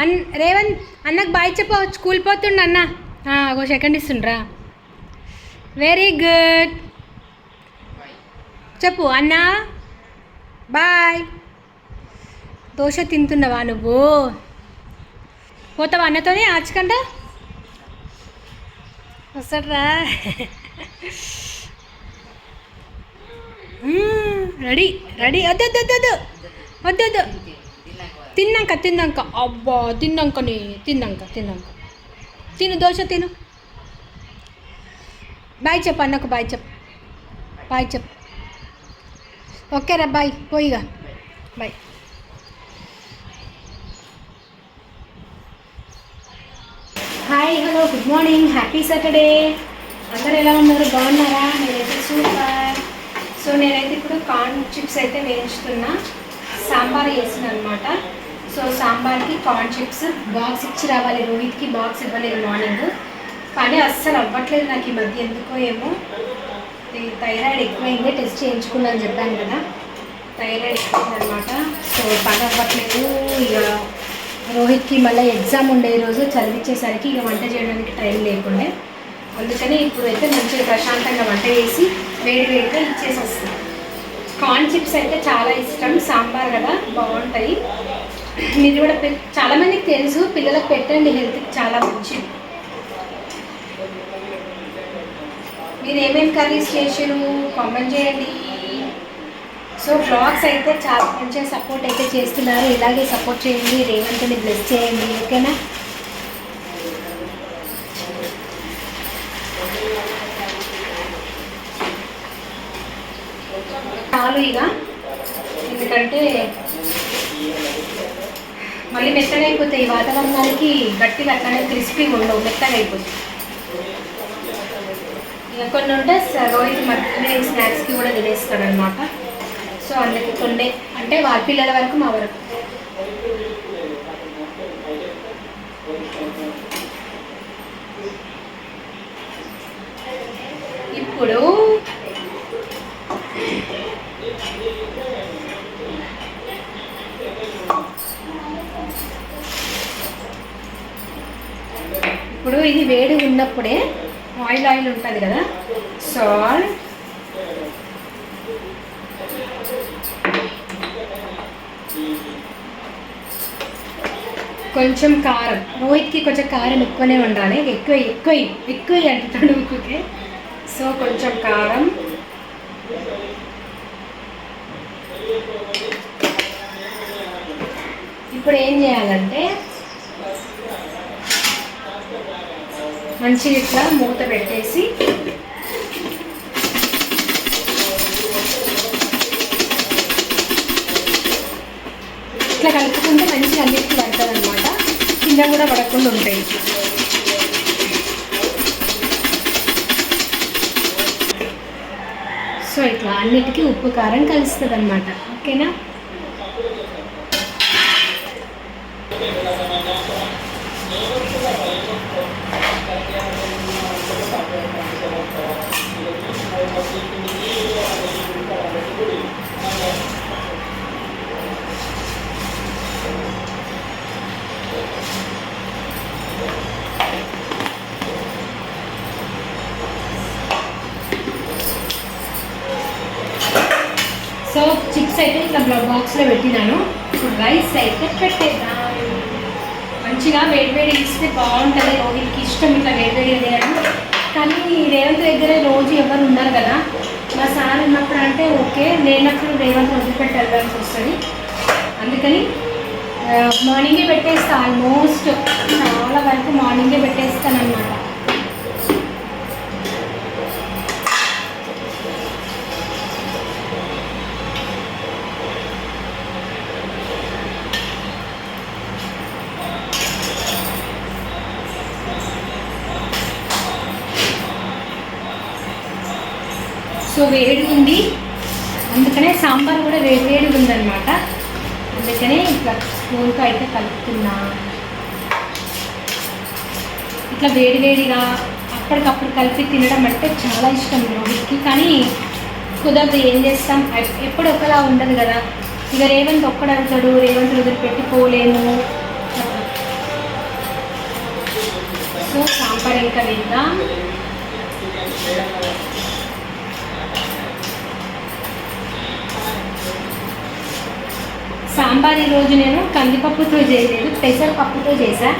అన్ రేవంత్ అన్నకు బాయ్ చెప్పు స్కూల్ పోతుండు అన్న. ఒక సెకండ్ ఇస్తుండ్రా. వెరీ గుడ్ చెప్పు అన్న. బాయ్ దోశ తింటున్నావా నువ్వు? పోతావా అన్నతోనే ఆచకంట వస్తాడ్రా. రెడీ రెడీ వద్దు వద్దు వద్దు. వద్దు వద్దు. తిన్నాక తిన్నాక. అబ్బా తిన్నాకనే తిన్నాక తిన్నాక. తిను దోశ తిను. బాయ్ చెప్పు అన్నకు బాయ్ చెప్పు. బాయ్ చెప్పు. ఓకేరా bye. పోయిగా bye. Hi hello good morning. Happy Saturday. అందరు ఎలా ఉన్నారు? బాగున్నారా? నేనైతే సూపర్. సో నేనైతే ఇప్పుడు కార్న్ చిప్స్ అయితే వేయించుతున్నా. సాంబార్ వేసిన అనమాట సో సాంబార్కి కార్న్ చిప్స్ బాక్స్ ఇచ్చి రావాలి రోహిత్కి బాక్స్ ఇవ్వలేదు మార్నింగ్. పని అస్సలు అవ్వట్లేదు నాకు ఈ మధ్య ఎందుకో ఏమో. థైరాయిడ్ ఎక్కువైంది టెస్ట్ చేయించుకున్నాను చెప్పాను కదా. థైరాయిడ్ ఎక్కువైంది అనమాట సో పని అవ్వట్లేదు. ఇక రోహిత్కి మళ్ళీ ఎగ్జామ్ ఉండే రోజు చదివించేసరికి ఇక వంట చేయడానికి టైం లేకుండే. అందుకని ఇప్పుడు అయితే మంచిగా ప్రశాంతంగా వంట చేసి వేడి వేడిగా ఇచ్చేసి వస్తాను కార్న్ చిప్స్ అయితే చాలా ఇష్టం సాంబార్ కదా బాగుంటాయి మీరు కూడా చాలా మందికి తెలుసు పిల్లలకు పెట్టండి హెల్త్కి చాలా మంచిది. మీరు ఏమేమి కర్రీస్ చేసారు కామెంట్ చేయండి. సో బ్లాగ్స్ అయితే చాలా మంచిగా సపోర్ట్ అయితే చేస్తున్నారు. ఇలాగే సపోర్ట్ చేయండి. రేవంత్ని బ్లెస్ చేయండి. ఓకేనా? చాలు ఇక. ఎందుకంటే మళ్ళీ మెత్తగా అయిపోతాయి ఈ వాతావరణానికి గట్టిగా అట్లనే క్రిస్పీగా ఉండవు మెత్తగా ఇక కొన్ని ఉంటే స- రోహిత్ మధ్యలో స్నాక్స్కి కూడా తినేస్తాడు అనమాట సో అందుకే కొన్ని అంటే వాళ్ళ పిల్లల వరకు మా వరకు. ఇప్పుడు ఇది వేడి ఉన్నప్పుడే ఆయిల్ ఆయిల్ ఉంటుంది కదా? సాల్ట్. కొంచెం కారం. రోహిత్కి కొంచెం కారం ఎక్కువనే ఉండాలి. ఎక్కువ ఎక్కువ ఎక్కువ అంటున్నాడు ఊకే సో కొంచెం కారం. ఇప్పుడు ఏం చేయాలంటే మంచిగా ఇట్లా మూత పెట్టేసి ఇట్లా కలుపుకుంటే మంచిగా అన్నిటికీ పడుతుంది అనమాట కింద కూడా పడకుండా ఉంటాయి. సో ఇట్లా అన్నిటికీ ఉప్పు కారం కలుస్తుంది అనమాట ఓకేనా? సో చిప్స్ అయితే ఇట్లా బాక్స్లో పెట్టినాను. రైస్ అయితే పెట్టేద్దాం. మంచిగా వేడివేడి ఇస్తే బాగుంటుంది. రోహిత్కి ఇష్టం ఇట్లా వేడివేడిగా తినడం. కానీ రేవంత్ దగ్గర రోజు ఎవరు ఉన్నారు కదా మా సార్ ఉన్నప్పుడు అంటే ఓకే లేనప్పుడు రేవంత్ వదిలిపెట్టి వెళ్ళాల్సి వస్తుంది అందుకని మార్నింగే పెట్టేస్తా ఆల్మోస్ట్ చాలా వరకు మార్నింగే పెట్టేస్తాను సో వేడిగా ఉంది అందుకనే సాంబార్ కూడా వేడి వేడిగా ఉందన్నమాట అందుకనే ఇట్లా స్పూన్తో అయితే కలుపుతున్నా. ఇట్లా వేడి వేడిగా అప్పటికప్పుడు కలిపి తినడం అంటే చాలా ఇష్టం రోహిత్కి. కానీ కుదరదు ఏం చేస్తాం? ఎప్పుడు ఒకలా ఉండదు కదా. ఇక రేవంత్ ఒక్కడ అడుగుతాడు రేవంత్ వదిలిపెట్టి పెట్టుకోలేము సో సాంబార్ ఇంకా వేద్దాం. సాంబార్ ఈరోజు నేను కందిపప్పుతో చేయలేదు పెసరపప్పుతో చేశా.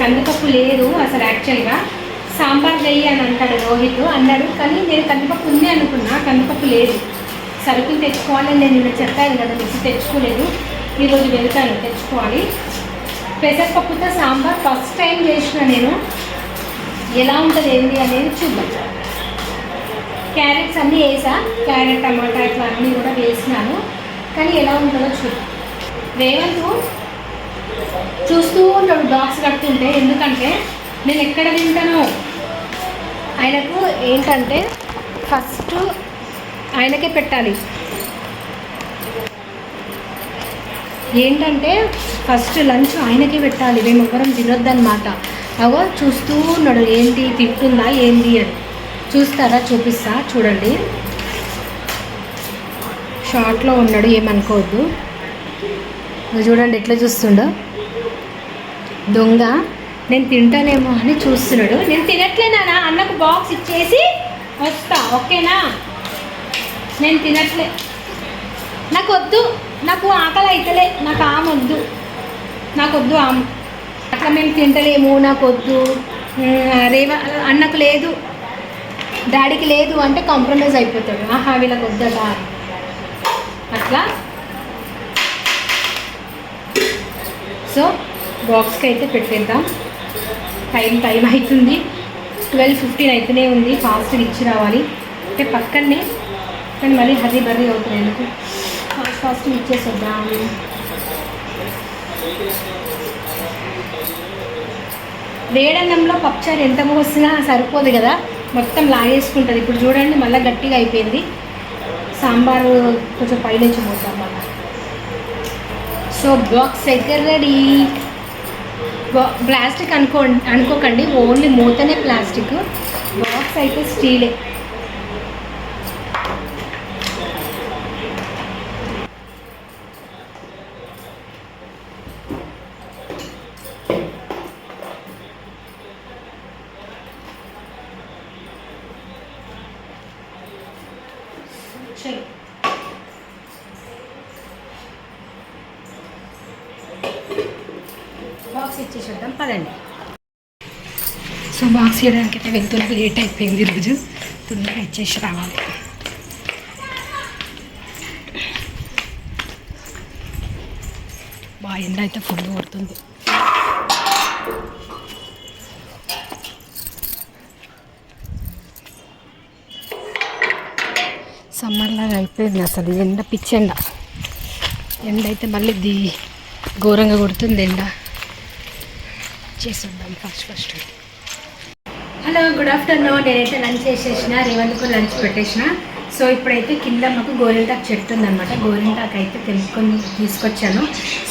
కందిపప్పు లేదు అసలు యాక్చువల్గా సాంబార్ చెయ్యి అని అంటాడు రోహిత్ అన్నాడు కానీ నేను కందిపప్పు ఉంది అనుకున్నా కందిపప్పు లేదు. సరుకులు తెచ్చుకోవాలని నేను నిన్న చెప్పాను కదా మిక్సీ తెచ్చుకోలేదు. ఈరోజు వెళ్తాను తెచ్చుకోవాలి. పెసరపప్పుతో సాంబార్ ఫస్ట్ టైం చేసిన నేను. ఎలా ఉంటుంది ఏంటి అనేది చూద్దాం. క్యారెట్స్ అన్నీ వేసా క్యారెట్ టమాటా ఇట్లా అన్నీ కూడా వేసినాను. కానీ ఎలా ఉంటుందో చూద్దాం. రేవంత్ చూస్తూ ఉంటాడు బాక్స్ కడుతుంటే ఎందుకంటే నేను ఎక్కడ తింటాను ఆయనకు ఏంటంటే ఫస్ట్ ఆయనకే పెట్టాలి. ఏంటంటే ఫస్ట్ లంచ్ ఆయనకే పెట్టాలి మేము ఎవ్వరం తినొద్దన్నమాట. అవో చూస్తూ ఉన్నాడు ఏంటి తింటుందా ఏంటి అని. చూస్తారా చూపిస్తా చూడండి. షార్ట్లో ఉన్నాడు ఏమనుకోవద్దు. నువ్వు చూడండి ఎట్లా చూస్తుండో. దొంగ నేను తింటానేమో అని చూస్తున్నాడు. నేను తినట్లేనా అన్నకు బాక్స్ ఇచ్చేసి వస్తా ఓకేనా? నేను తినట్లే. నాకు వద్దు నాకు ఆకలి అయితలే నాకు ఆమె వద్దు. నాకు వద్దు ఆమె. అట్లా మేము తింటలేము నాకు వద్దు రేవా రేవ అన్నకు లేదు. డాడీకి లేదు అంటే కాంప్రమైజ్ అయిపోతాడు. ఆహా వీళ్ళకి వద్దట అట్లా సో బాక్స్కి అయితే పెట్టేద్దాం. టైం టైం అవుతుంది ట్వెల్వ్ ఫిఫ్టీన్ అయితేనే ఉంది. ఫాస్ట్గా ఇచ్చి రావాలి. అంటే పక్కనే కానీ మళ్ళీ హరీ బర్రీ అవుతుంది ఎందుకు? ఫాస్ట్ ఫాస్ట్గా ఇచ్చేసేద్దాం. వేడన్నంలో పప్పుచారు ఎంత మోసినా సరిపోదు కదా. మొత్తం లాగేసుకుంటుంది. ఇప్పుడు చూడండి మళ్ళీ గట్టిగా అయిపోయింది. సాంబారు కొంచెం పైనుంచి పోతాం సో బాక్స్ అయితే రెడీ ప్లాస్టిక్ అనుకో అనుకోకండి ఓన్లీ మూతనే ప్లాస్టిక్ బాక్స్ అయితే స్టీలే బాక్స్ ఇచ్చేసేద్దాం పదండి. సో బాక్స్ ఇవ్వడానికి అయితే వెళ్తున్నా లేట్ అయిపోయింది ఈరోజు. తొందరగా ఇచ్చేసి రావాలి. మా ఎండ అయితే ఫుడ్ కొడుతుంది. సమ్మర్లాగా అయిపోయింది అసలు ఎండ పిచ్చెండ ఎండ. అయితే మళ్ళీ ఘోరంగా కొడుతుంది ఎండ. చేసేద్దాం first first hello good afternoon నేనైతే లంచ్ చేసేసిన రేవంత్కు లంచ్ పెట్టేసిన. సో ఇప్పుడైతే కింద మాకు గోరింటాకు చెట్టు ఉందన్నమాట గోరింటాకు అయితే తెలుసుకొని తీసుకొచ్చాను.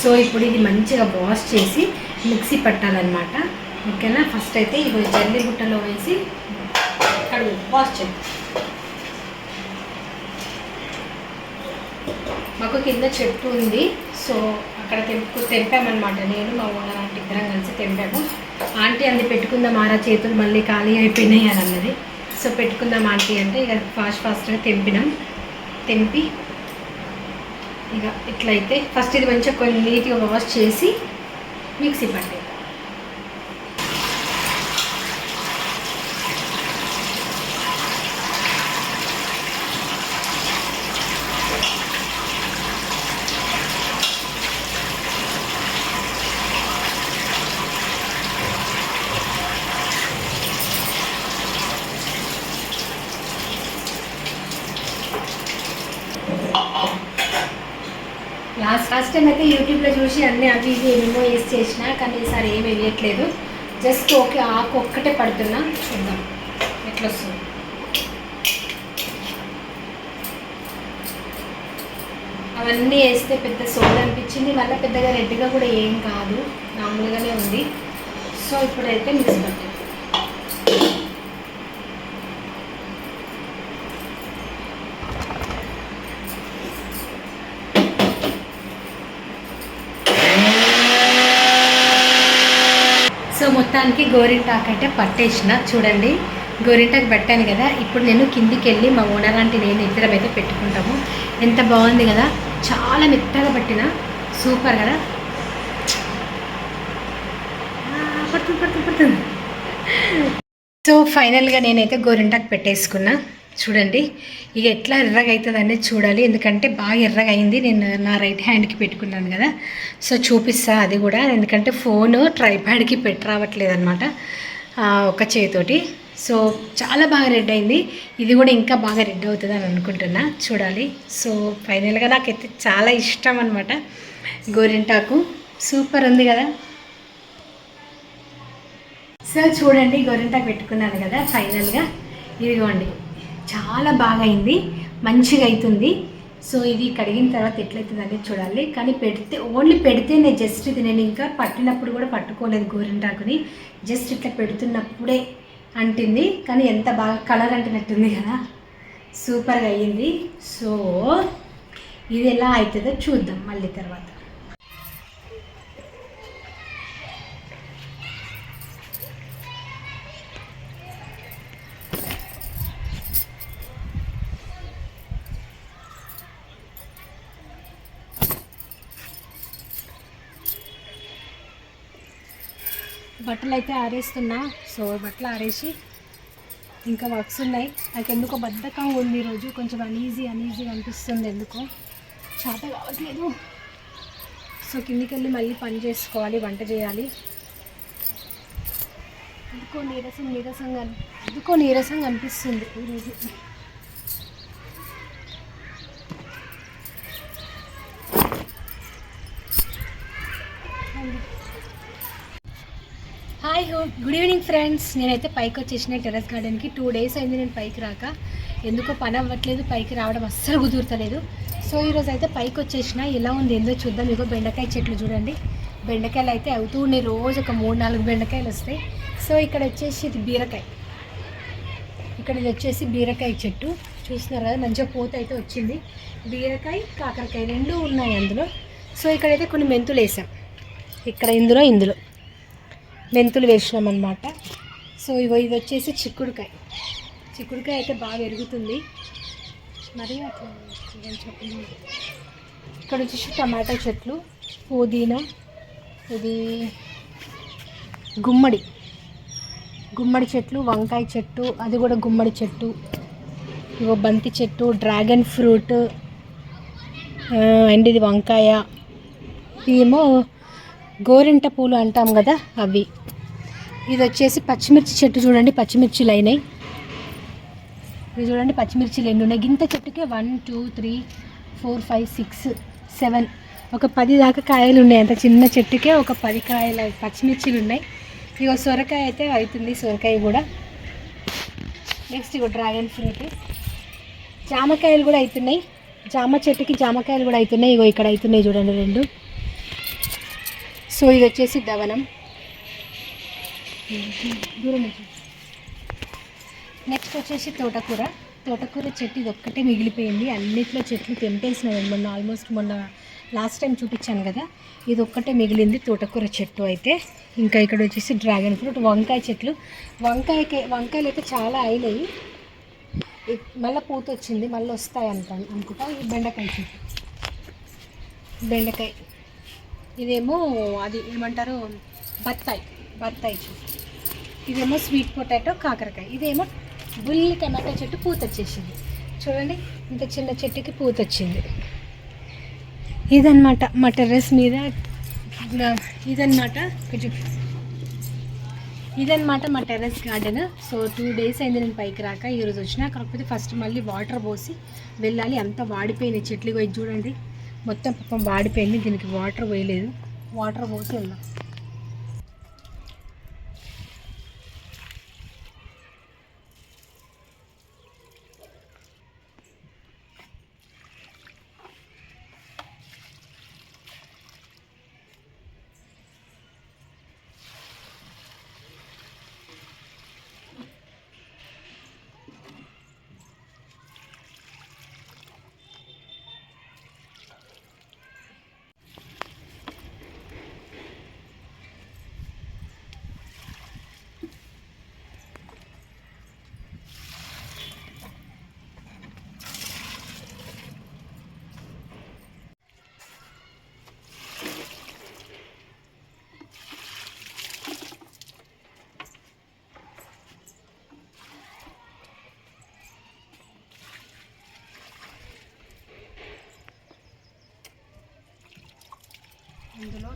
సో ఇప్పుడు ఇది మంచిగా వాష్ చేసి మిక్సీ పట్టాలన్నమాట. ఓకేనా? ఫస్ట్ అయితే ఇది జల్లి గుట్టలో వేసి కడుగు వాష్ చేయాలి మాకు కింద చెట్టు ఉంది. సో అక్కడ తెంపు తెంపామన్నమాట. నేను మా ఓనర్ ఆంటీ ఇద్దరం కలిసి తెంపాము. ఆంటీ అంది పెట్టుకుందాం ఆరా చేతులు మళ్ళీ ఖాళీ అయిపోయినాయి అని అన్నది. సో పెట్టుకుందాం ఆంటీ అంటే ఇక ఫాస్ట్ ఫాస్ట్గా తెంపినాం. తెంపి ఇక ఇట్లయితే ఫస్ట్ ఇది మంచిగా కొన్ని నీట్గా వాష్ చేసి మిక్సీ పట్టే ఫస్ట్ టైం అయితే యూట్యూబ్లో చూసి అన్నీ అవి ఇవి ఏమేమో వేసి చేసిన కానీ ఈసారి ఏమి వేయట్లేదు. జస్ట్ ఓకే ఆకు ఒక్కటే పడుతున్నా. చూద్దాం. ఎట్లా వస్తుంది అవన్నీ వేస్తే పెద్ద సోల్ అనిపించింది. మళ్ళీ పెద్దగా రెడ్గా కూడా ఏం కాదు. మామూలుగానే ఉంది. సో ఇప్పుడైతే మిక్స్ పట్టాను సో మొత్తానికి గోరింటాకు అయితే పట్టేసిన. చూడండి గోరింటాకు పెట్టాను కదా. ఇప్పుడు నేను కిందికి వెళ్ళి మా ఓనర్ అంటే నేను ఇద్దరం అయితే పెట్టుకుంటాము. ఎంత బాగుంది కదా. చాలా మెత్తగా పట్టిన. సూపర్ కదా. పడుతుంది పడుతుంది పడుతుంది. సో ఫైనల్గా నేనైతే గోరింటాకు పెట్టేసుకున్నా. చూడండి ఇక ఎట్లా ఎర్రగా అవుతుంది అనేది చూడాలి. ఎందుకంటే బాగా ఎర్రగా అయింది నేను నా రైట్ హ్యాండ్కి పెట్టుకున్నాను కదా. సో చూపిస్తా అది కూడా. ఎందుకంటే ఫోన్ ట్రైప్యాడ్కి పెట్టి రావట్లేదు అనమాట ఒక చేతోటి సో చాలా బాగా రెడ్ అయింది ఇది కూడా ఇంకా బాగా రెడ్ అవుతుంది అని అనుకుంటున్నా. చూడాలి. సో ఫైనల్గా నాకైతే చాలా ఇష్టం అనమాట గోరింటాకు. సూపర్ ఉంది కదా. సో చూడండి గోరింటాకు పెట్టుకున్నాను కదా ఫైనల్గా. ఇదిగోండి. చాలా బాగా అయింది మంచిగా అవుతుంది సో ఇది కడిగిన తర్వాత ఎట్లయితుంది అనేది చూడాలి. కానీ పెడితే ఓన్లీ పెడితేనే జస్ట్ ఇది నేను ఇంకా పట్టినప్పుడు కూడా పట్టుకోలేదు గోరింటాకుని. జస్ట్ ఇట్లా పెడుతున్నప్పుడే అంటింది. కానీ ఎంత బాగా కలర్ అంటినట్టుంది కదా. సూపర్గా అయ్యింది. సో ఇది ఎలా అవుతుందో చూద్దాం మళ్ళీ తర్వాత. బట్టలు అయితే ఆరేస్తున్నా. సో బట్టలు ఆరేసి ఇంకా వర్క్స్ ఉన్నాయి. నాకు ఎందుకో బద్ధకం ఉంది ఈరోజు కొంచెం అనీజీ అనీజీ అనిపిస్తుంది ఎందుకో. చేత కావట్లేదు. సో కిందికి వెళ్ళి మళ్ళీ పని చేసుకోవాలి వంట చేయాలి. ఎందుకో నీరసం నీరసంగా ఎందుకో నీరసంగా అనిపిస్తుంది ఈరోజు హాయ్ గుడ్ ఈవినింగ్ ఫ్రెండ్స్ నేనైతే పైకి వచ్చేసిన టెర్రస్ గార్డెన్కి టూ డేస్ అయింది నేను పైకి రాక. ఎందుకో పని అవ్వట్లేదు పైకి రావడం అస్సలు కుదురుతలేదు. సో ఈరోజు అయితే పైకి వచ్చేసిన. ఎలా ఉంది ఏందో చూద్దాం. ఇగో బెండకాయ చెట్లు చూడండి. బెండకాయలు అయితే అవుతూ ఉన్నాయి. రోజు ఒక మూడు నాలుగు బెండకాయలు వస్తాయి. సో ఇక్కడ వచ్చేసి ఇది బీరకాయ. ఇక్కడ ఇది వచ్చేసి బీరకాయ చెట్టు. చూస్తున్నారు కదా మంచిగా పూత అయితే వచ్చింది. బీరకాయ కాకరకాయ రెండు ఉన్నాయి అందులో. సో ఇక్కడైతే కొన్ని మెంతులు వేసాం. ఇక్కడ ఇందులో ఇందులో. మెంతులు వేసినాం అనమాట సో ఇవో ఇది వచ్చేసి చిక్కుడుకాయ. చిక్కుడుకాయ అయితే బాగా ఎరుగుతుంది. మరి అట్లా ఇక్కడ వచ్చేసి టమాటా చెట్లు పుదీనా ఇది గుమ్మడి. గుమ్మడి చెట్లు వంకాయ చెట్టు అది కూడా గుమ్మడి చెట్టు. ఇగో బంతి చెట్టు డ్రాగన్ ఫ్రూట్ అండ్ ఇది వంకాయ. ఏమో గోరింట పూలు అంటాం కదా అవి. ఇది వచ్చేసి పచ్చిమిర్చి చెట్టు చూడండి పచ్చిమిర్చిలు అయినాయి ఇది చూడండి పచ్చిమిర్చిలు ఎన్ని ఉన్నాయి. గింత చెట్టుకే one two three four five six seven ఒక పది దాకా కాయలు ఉన్నాయి. అంత చిన్న చెట్టుకే ఒక పది కాయల పచ్చిమిర్చిలు ఉన్నాయి. ఇగో సొరకాయ అయితే అవుతుంది సొరకాయ కూడా. నెక్స్ట్ ఇక డ్రాగన్ ఫ్రూట్ జామకాయలు కూడా అవుతున్నాయి జామ చెట్టుకి జామకాయలు కూడా అవుతున్నాయి ఇగో ఇక్కడ అవుతున్నాయి చూడండి రెండు. సో ఇది వచ్చేసి దవనం. నెక్స్ట్ వచ్చేసి తోటకూర. తోటకూర చెట్టు ఇది ఒక్కటే మిగిలిపోయింది. అన్నిట్లో చెట్లు తెంపేసినాయి మొన్న ఆల్మోస్ట్ మొన్న లాస్ట్ టైం చూపించాను కదా. ఇది ఒక్కటే మిగిలింది తోటకూర చెట్టు అయితే. ఇంకా ఇక్కడ వచ్చేసి డ్రాగన్ ఫ్రూట్ వంకాయ చెట్లు. వంకాయకి వంకాయలు అయితే చాలా అయినాయి. మళ్ళీ పూత వచ్చింది మళ్ళీ వస్తాయి అంట అనుకుంటా. ఈ బెండకాయ చెట్టు. బెండకాయ. ఇదేమో అది ఏమంటారు? బత్తాయి. బత్తాయి చెట్టు ఇదేమో స్వీట్ పొటాటో కాకరకాయ. ఇదేమో బుల్లి టమాటా చెట్టు పూత వచ్చేసింది చూడండి ఇంత చిన్న చెట్టుకి పూత వచ్చింది ఇదన్నమాట మా టెర్రస్ మీద. ఇదన్నమాట ఇదన్నమాట మా terrace garden. So two days అయింది నేను పైకి రాక. ఈరోజు వచ్చినా కాకపోతే ఫస్ట్ మళ్ళీ వాటర్ పోసి వెళ్ళాలి. అంతా వాడిపోయినాయి చెట్లు. పోయి చూడండి. మొత్తం పాపం వాడిపోయింది. దీనికి వాటర్ పోయలేదు. వాటర్ పోసి వెళ్దాం ఇందులో